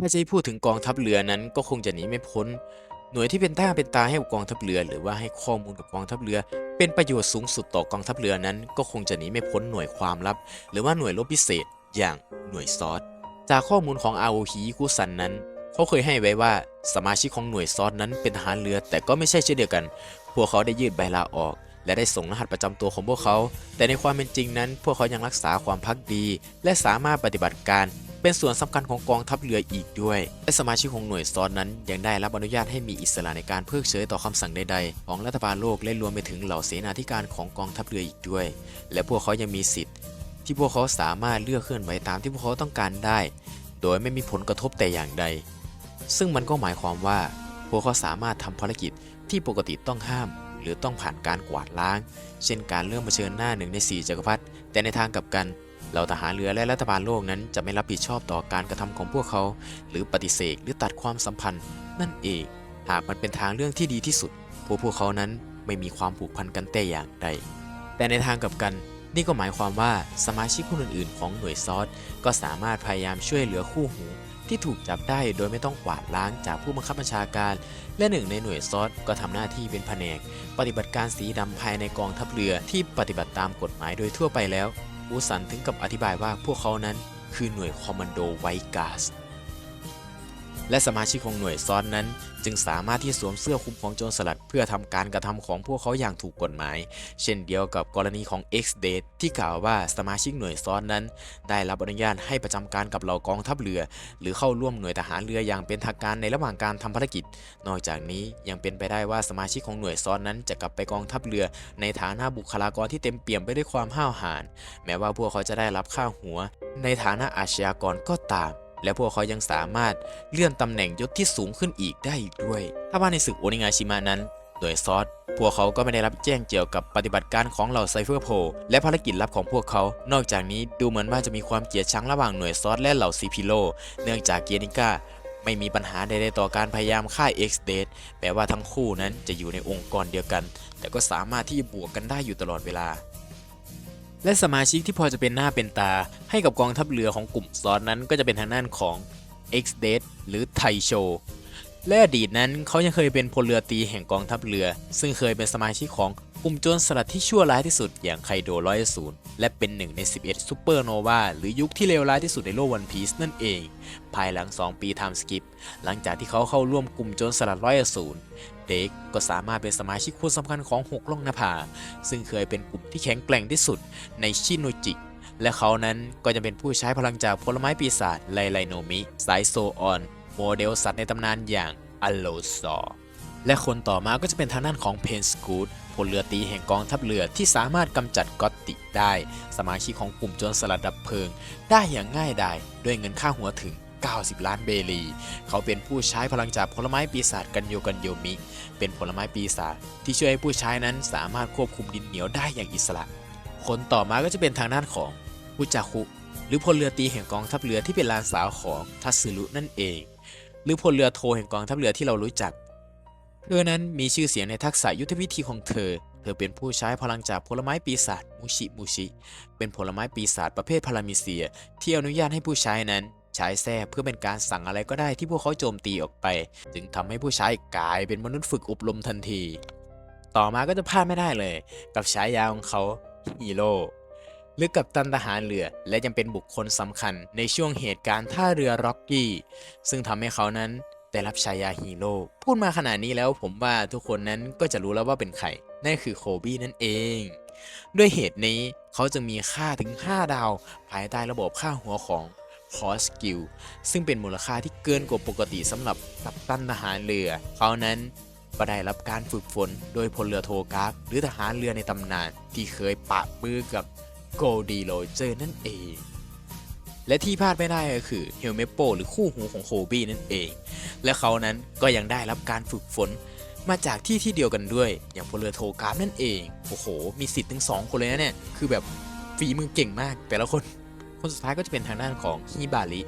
ถ้าจะพูดถึงกองทัพเรือนั้นก็คงจะหนีไม่พ้น หน่วยที่เป็นต้าเป็นตาให้กับกองทัพเรือ หรือว่าให้ข้อมูลกับกองทัพเรือ เป็นประโยชน์สูงสุดต่อกองทัพเรือนั้น ก็คงจะหนีไม่พ้นหน่วยความลับ หรือว่าหน่วยรบพิเศษ อย่างหน่วยซอสจากข้อมูลของอาโอฮิคุซันนั้น เขาเคยให้ไว้ว่าสมาชิกของหน่วยซอสนั้นเป็นทหารเรือ แต่ก็ไม่ใช่เช่นเดียวกัน พวกเขาได้ยืดใบลาออก และได้ส่งรหัสประจำตัวของพวกเขา แต่ในความเป็นจริงนั้น พวกเขายังรักษาความพักดี และสามารถปฏิบัติการ เป็นส่วนสำคัญของกองทัพเรืออีกด้วย และสมาชิกของหน่วยซอสนั้น ยังได้รับอนุญาตให้มีอิสระในการเพิกเฉยต่อคำสั่งใดๆ ของรัฐบาลโลกและรวมไปถึงเหล่าเสนาธิการของกองทัพเรืออีกด้วย และพวกเขายังมีสิทธิ์ ที่พวกเขาสามารถเลือกเคลื่อนไหวตามที่พวกเขาต้องการได้ โดยไม่มีผลกระทบแต่อย่างใด ซึ่งมันก็หมายความว่า พวกเขาสามารถทำภารกิจที่ปกติต้องห้าม หรือต้องผ่านการกวาดล้าง เช่นการเริ่มเผชิญหน้าหนึ่งในสี่จักรพรรดิแต่ในทางกลับกัน เหล่าทหารเรือและรัฐบาลโลกนั้นจะไม่รับผิดชอบต่อการกระทำของพวกเขา หรือปฏิเสธหรือตัดความสัมพันธ์ นั่นเอง หากมันเป็นทางเรื่องที่ดีที่สุด พวกพวกเขานั้นไม่มีความผูกพันกันแต่อย่างใด แต่ในทางกลับกันนี่ก็หมายความว่าสมาชิกคนอื่นๆ ของหน่วยซอสก็สามารถพยายามช่วยเหลือคู่หูที่ถูกจับได้โดยไม่ต้องกวาดล้างจากผู้บังคับบัญชาการ และหนึ่งในหน่วยซอสก็ทำหน้าที่เป็นแผนก ปฏิบัติการสีดำภายในกองทัพเรือที่ปฏิบัติตามกฎหมายโดยทั่วไปแล้ว อูสันถึงกับอธิบายว่าพวกเขานั้นคือหน่วยคอมมานโดไวกาส และสมาชิกของหน่วยซ้อนนั้น จึงสามารถที่สวมเสื้อคลุมของโจรสลัด เพื่อทำการกระทำของพวกเขาอย่างถูกกฎหมาย เช่นเดียวกับกรณีของ X d a t e ที่กล่าวว่าสมาชิกหน่วยซ้อนนั้น ได้รับอนุญาตให้ประจำการกับเหล่ากองทัพเรือ หรือเข้าร่วมหน่วยทหารเรืออย่างเป็นทางการในระหว่างการทำภารกิจ นอกจากนี้ยังเป็นไปได้ว่าสมาชิกของหน่วยซ้อนนั้นจะกลับไปกองทัพเรือ ในฐานะบุคลากรที่เต็มเปี่ยมไปด้วยความห้าวหาญแม้ว่าพวกเขาจะได้รับค่าหัว ในฐานะอาชญากรก็ตาม และพวกเขายังสามารถเลื่อนตำแหน่งยศที่สูงขึ้นอีกได้อีกด้วย ถ้าว่าในศึกโอนิงาชิมะนั้นโดยซอสพวกเขาก็ไม่ได้รับแจ้งเกี่ยวกับปฏิบัติการของเหล่าไซเฟอร์โพลและภารกิจลับของพวกเขา นอกจากนี้ดูเหมือนว่าจะมีความเกลียดชังระหว่างหน่วยซอสและเหล่าซีพิโล เนื่องจากเกียนิก้าไม่มีปัญหาใดๆต่อการพยายามฆ่า X d a t e แปลว่าทั้งคู่นั้นจะอยู่ในองค์กรเดียวกัน แต่ก็สามารถที่จะบวกกันได้อยู่ตลอดเวลา และสมาชิกที่พอจะเป็นหน้าเป็นตา ให้กับกองทัพเรือของกลุ่มซอสนั้นก็จะเป็นทางด้านของ X d a t e หรือไทโชและอดีตนั้นเขายังเคยเป็นพลเรือตีแห่งกองทัพเรือ ซึ่งเคยเป็นสมาชิกของ กลุ่มโจรสลัดที่ชั่วร้ายที่สุดอย่างไคโดร้อยศูนย์และเป็นหนึ่งใน 11 ซูเปอร์โนวาหรือยุคที่เลวร้ายที่สุดในโลกวันพีซนั่นเอง ภายหลัง 2 ปีไทม์สกิป หลังจากที่เขาเข้าร่วมกลุ่มโจรสลัดร้อยศูนย์เด็กก็สามารถเป็นสมาชิกคนสำคัญของหกล่องนภา ซึ่งเคยเป็นกลุ่มที่แข็งแกร่งที่สุดในชิโนจิ และเขานั้นก็จะเป็นผู้ใช้พลังจากผลไม้ปีศาจไลไลโนมิ สายโซออน โมเดลสัตว์ในตำนานอย่างอโลซอร์และคนต่อมาก็จะเป็นทางด้านของเพนสกูด ลเรือตีแห่งกองทัพเรือที่สามารถกำจัดก็อตติได้ สมาชิกของกลุ่มโจรสลัดดับเพลิง ได้อย่างง่ายดายด้วยเงินค่าหัวถึง 90 ล้านเบลี เขาเป็นผู้ใช้พลังจากผลไม้ปีศาจกันโยกันโยมิ เป็นผลไม้ปีศาจที่ช่วยให้ผู้ใช้นั้นสามารถควบคุมดินเหนียวได้อย่างอิสระ คนต่อมาก็จะเป็นทางด้านของอุจาคุหรือพลเรือตีแห่งกองทัพเรือที่เป็นลานสาวของทัตสึรุนั่นเอง หรือพลเรือโทแห่งกองทัพเรือที่เรารู้จัก เธอนั้นมีชื่อเสียงในทักษะยุทธวิธีของเธอ เธอเป็นผู้ใช้พลังจากผลไม้ปีศาจมูชิมูชิ เป็นผลไม้ปีศาจประเภทพารามิเซีย ที่อนุญาตให้ผู้ใช้นั้นใช้แท้เพื่อเป็นการสั่งอะไรก็ได้ที่พวกเขาโจมตีออกไป จึงทำให้ผู้ใช้กลายเป็นมนุษย์ฝึกอบรมทันที ต่อมาก็จะพลาดไม่ได้เลย กับฉายาของเขาฮีโร่หรือกับตันทหารเรือ และยังเป็นบุคคลสำคัญในช่วงเหตุการณ์ท่าเรือร็อกกี้ ซึ่งทำให้เขานั้น ได้รับฉายาฮีโร่พูดมาขนาดนี้แล้วผมว่าทุกคนนั้นก็จะรู้แล้วว่าเป็นใครนั่นคือโคบี้นั่นเอง ด้วยเหตุนี้เขาจึงมีค่าถึง 5 ดาว ภายใต้ระบบค่าหัวของคอสกิลซึ่งเป็นมูลค่าที่เกินกว่าปกติสำหรับกัปตันทหารเรือ เขานั้นก็ได้รับการฝึกฝนโดยพลเรือโทกราฟหรือทหารเรือในตำนานที่เคยปะมือกับโกลดีโรเจอร์นั่นเอง และที่พลาดไม่ได้ก็คือเฮลเมโปหรือคู่หูของโคบี้นั่นเอง และเขานั้นก็ยังได้รับการฝึกฝน มาจากที่ที่เดียวกันด้วย อย่างพลเรือโทกราฟนั่นเอง โอ้โห มีสิทธิ์ถึง 2 คนเลยนะเนี่ย คือแบบฝีมือเก่งมาก แต่ละคน คนสุดท้ายก็จะเป็นทางด้านของฮิบาริ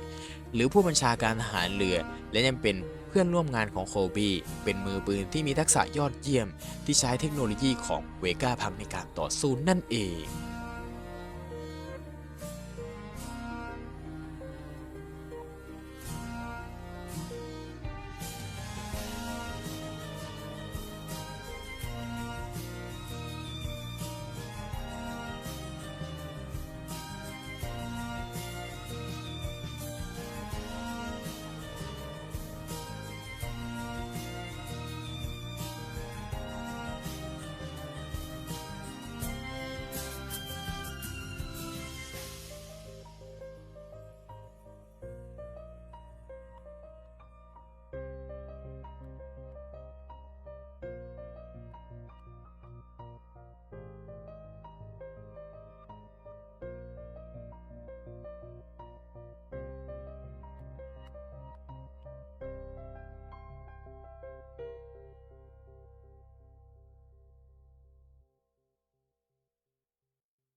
หรือผู้บัญชาการทหารเรือ และยังเป็นเพื่อนร่วมงานของโคบีเป็นมือปืนที่มีทักษะยอดเยี่ยม ที่ใช้เทคโนโลยีของเวก้าพังในการต่อสู้นั่นเอง